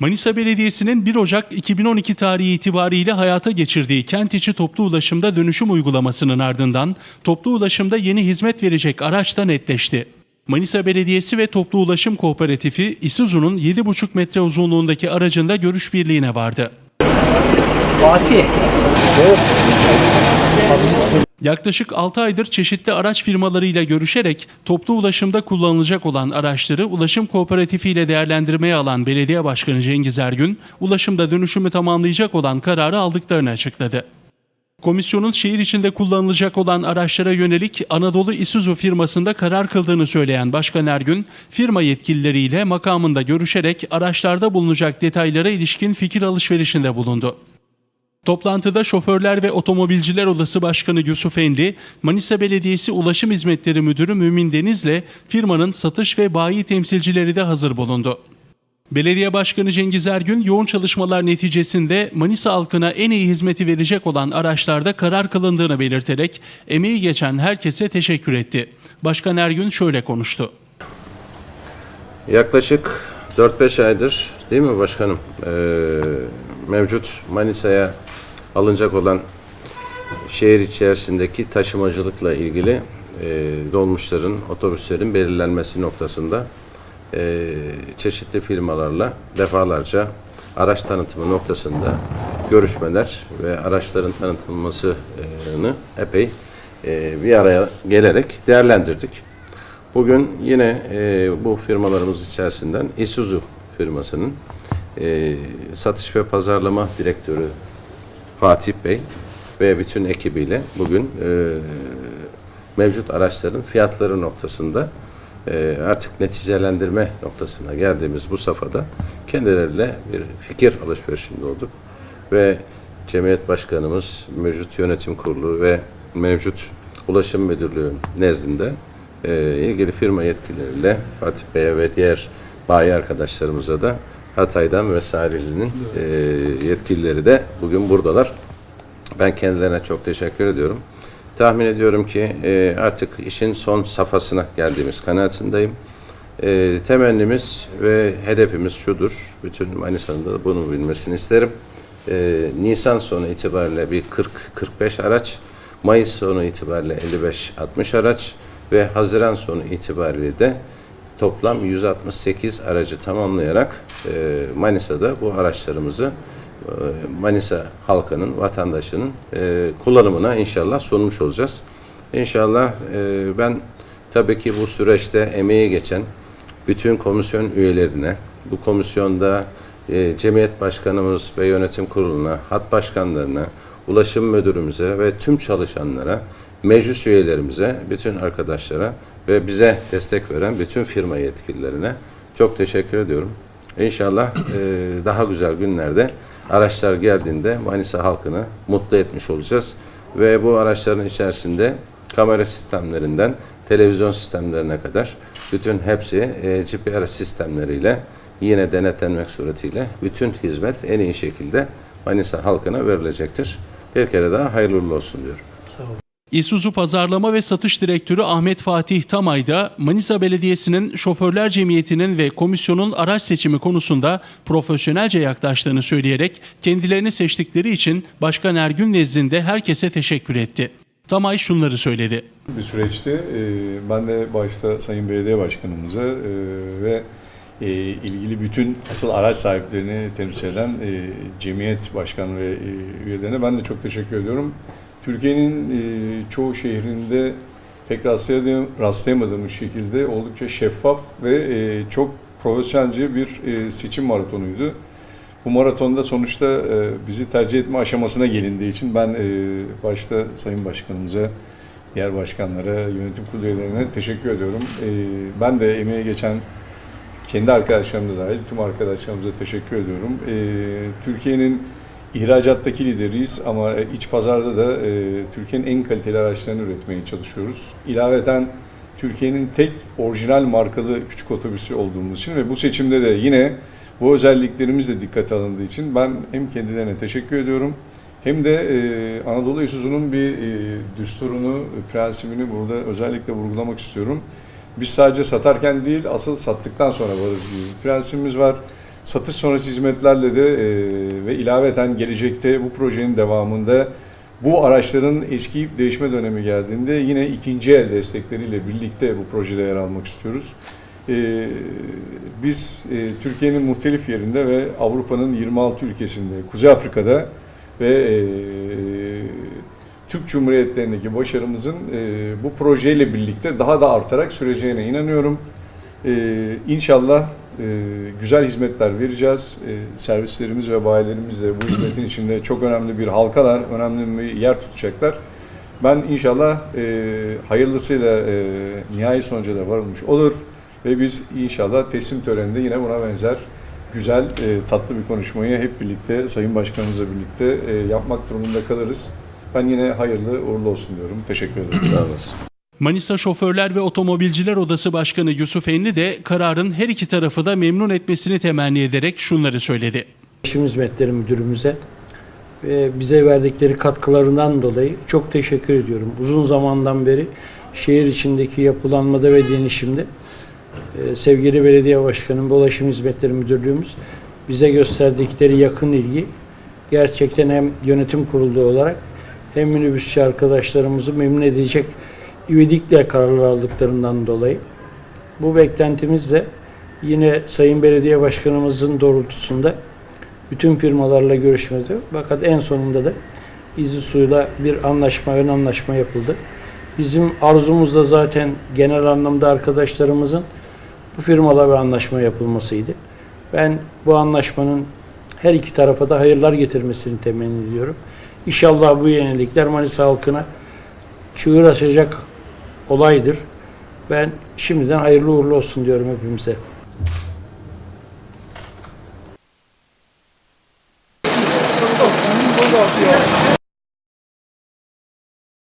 Manisa Belediyesi'nin 1 Ocak 2012 tarihi itibariyle hayata geçirdiği kent içi toplu ulaşımda dönüşüm uygulamasının ardından toplu ulaşımda yeni hizmet verecek araç da netleşti. Manisa Belediyesi ve Toplu Ulaşım Kooperatifi Isuzu'nun 7,5 metre uzunluğundaki aracında görüş birliğine vardı. Fatih. Yaklaşık 6 aydır çeşitli araç firmalarıyla görüşerek toplu ulaşımda kullanılacak olan araçları Ulaşım Kooperatifi ile değerlendirmeye alan Belediye Başkanı Cengiz Ergün, ulaşımda dönüşümü tamamlayacak olan kararı aldıklarını açıkladı. Komisyonun şehir içinde kullanılacak olan araçlara yönelik Anadolu Isuzu firmasında karar kıldığını söyleyen Başkan Ergün, firma yetkilileriyle makamında görüşerek araçlarda bulunacak detaylara ilişkin fikir alışverişinde bulundu. Toplantıda Şoförler ve Otomobilciler Odası Başkanı Yusuf Enli, Manisa Belediyesi Ulaşım Hizmetleri Müdürü Mümin Deniz'le firmanın satış ve bayi temsilcileri de hazır bulundu. Belediye Başkanı Cengiz Ergün yoğun çalışmalar neticesinde Manisa halkına en iyi hizmeti verecek olan araçlarda karar kılındığını belirterek emeği geçen herkese teşekkür etti. Başkan Ergün şöyle konuştu. Yaklaşık 4-5 aydır değil mi başkanım Ee, mevcut Manisa'ya alınacak olan şehir içerisindeki taşımacılıkla ilgili e, dolmuşların, otobüslerin belirlenmesi noktasında e, çeşitli firmalarla defalarca araç tanıtımı noktasında görüşmeler ve araçların tanıtılmasını epey e, bir araya gelerek değerlendirdik. Bugün yine e, bu firmalarımız içerisinden Isuzu firmasının e, satış ve pazarlama direktörü Fatih Bey ve bütün ekibiyle bugün e, mevcut araçların fiyatları noktasında e, artık neticelendirme noktasına geldiğimiz bu safhada kendileriyle bir fikir alışverişinde olduk ve Cemiyet Başkanımız, mevcut yönetim kurulu ve mevcut Ulaşım Müdürlüğü nezdinde e, ilgili firma yetkilileriyle Fatih Bey'e ve diğer bayi arkadaşlarımıza da Hatay'dan ve Sarili'nin e, yetkilileri de bugün buradalar. Ben kendilerine çok teşekkür ediyorum. Tahmin ediyorum ki e, artık işin son safhasına geldiğimiz kanaatindeyim. E, temennimiz ve hedefimiz şudur. Bütün Manisa'nın da bunu bilmesini isterim. E, Nisan sonu itibariyle bir 40-45 araç, Mayıs sonu itibariyle 55-60 araç ve Haziran sonu itibariyle de toplam 168 aracı tamamlayarak e, Manisa'da bu araçlarımızı e, Manisa halkının, vatandaşının e, kullanımına inşallah sunmuş olacağız. İnşallah e, ben tabii ki bu süreçte emeği geçen bütün komisyon üyelerine, bu komisyonda cemiyet başkanımız ve yönetim kuruluna, hat başkanlarına, ulaşım müdürümüze ve tüm çalışanlara, meclis üyelerimize, bütün arkadaşlara ve bize destek veren bütün firma yetkililerine çok teşekkür ediyorum. İnşallah e, daha güzel günlerde araçlar geldiğinde Manisa halkını mutlu etmiş olacağız. Ve bu araçların içerisinde kamera sistemlerinden televizyon sistemlerine kadar bütün hepsi e, GPS sistemleriyle yine denetlenmek suretiyle bütün hizmet en iyi şekilde Manisa halkına verilecektir. Bir kere daha hayırlı olsun diyorum. İsuzu Pazarlama ve Satış Direktörü Ahmet Fatih Tamay da Manisa Belediyesi'nin Şoförler Cemiyeti'nin ve komisyonun araç seçimi konusunda profesyonelce yaklaştığını söyleyerek kendilerini seçtikleri için Başkan Ergün nezdinde herkese teşekkür etti. Tamay şunları söyledi. bir süreçti. Ee, Ben de başta Sayın Belediye Başkanımıza e, ve e, ilgili bütün asıl araç sahiplerini temsil eden e, cemiyet başkanı ve üyelerine ben de çok teşekkür ediyorum. Türkiye'nin e, çoğu şehrinde pek rastlayamadığım, rastlayamadığımız şekilde oldukça şeffaf ve e, çok profesyonelce bir e, seçim maratonuydu. Bu maratonda sonuçta e, bizi tercih etme aşamasına gelindiği için ben e, başta Sayın Başkanımıza, diğer başkanlara, yönetim kurulu üyelerine teşekkür ediyorum. E, ben de emeğe geçen kendi arkadaşlarım da dahil tüm arkadaşlarımıza teşekkür ediyorum. E, Türkiye'nin ihracattaki lideriyiz ama iç pazarda da e, Türkiye'nin en kaliteli araçlarını üretmeye çalışıyoruz. İlaveten Türkiye'nin tek orijinal markalı küçük otobüsü olduğumuz için ve bu seçimde de yine bu özelliklerimiz de dikkate alındığı için ben hem kendilerine teşekkür ediyorum hem de e, Anadolu Isuzu'nun bir e, düsturunu, prensibini burada özellikle vurgulamak istiyorum. Biz sadece satarken değil, asıl sattıktan sonra varız gibi bir prensibimiz var. Satış sonrası hizmetlerle de e, ve ilaveten gelecekte bu projenin devamında bu araçların eskiyip değişme dönemi geldiğinde yine ikinci el destekleriyle birlikte bu projede yer almak istiyoruz. E, biz e, Türkiye'nin muhtelif yerinde ve Avrupa'nın 26 ülkesinde, Kuzey Afrika'da ve e, Türk Cumhuriyetlerindeki başarımızın e, bu projeyle birlikte daha da artarak süreceğine inanıyorum. E, inşallah e, güzel hizmetler vereceğiz. E, servislerimiz ve bayilerimiz de bu hizmetin içinde çok önemli bir halkalar, önemli bir yer tutacaklar. Ben inşallah e, hayırlısıyla e, nihai sonuca da varılmış olur ve biz inşallah teslim töreninde yine buna benzer güzel, e, tatlı bir konuşmayı hep birlikte Sayın Başkanımızla birlikte e, yapmak durumunda kalırız. Ben yine hayırlı uğurlu olsun diyorum. Teşekkür ederim. Sağ olasın. Manisa Şoförler ve Otomobilciler Odası Başkanı Yusuf Enli de kararın her iki tarafı da memnun etmesini temenni ederek şunları söyledi. Ulaşım Hizmetleri Müdürümüze ve bize verdikleri katkılarından dolayı çok teşekkür ediyorum. Uzun zamandan beri şehir içindeki yapılanmada ve denişimde e, sevgili belediye başkanım, Ulaşım Hizmetleri Müdürlüğümüz bize gösterdikleri yakın ilgi gerçekten hem yönetim kurulu olarak hem minibüsçü arkadaşlarımızı memnun edecek ivedilikle kararlar aldıklarından dolayı bu beklentimizle yine Sayın Belediye Başkanımızın doğrultusunda bütün firmalarla görüşmedi. Fakat en sonunda da İzli Su'yla bir anlaşma, ön anlaşma yapıldı. Bizim arzumuz da zaten genel anlamda arkadaşlarımızın bu firmalarla bir anlaşma yapılmasıydı. Ben bu anlaşmanın her iki tarafa da hayırlar getirmesini temenni ediyorum. İnşallah bu yenilikler Manisa halkına çığır açacak olaydır. Ben şimdiden hayırlı uğurlu olsun diyorum hepimize.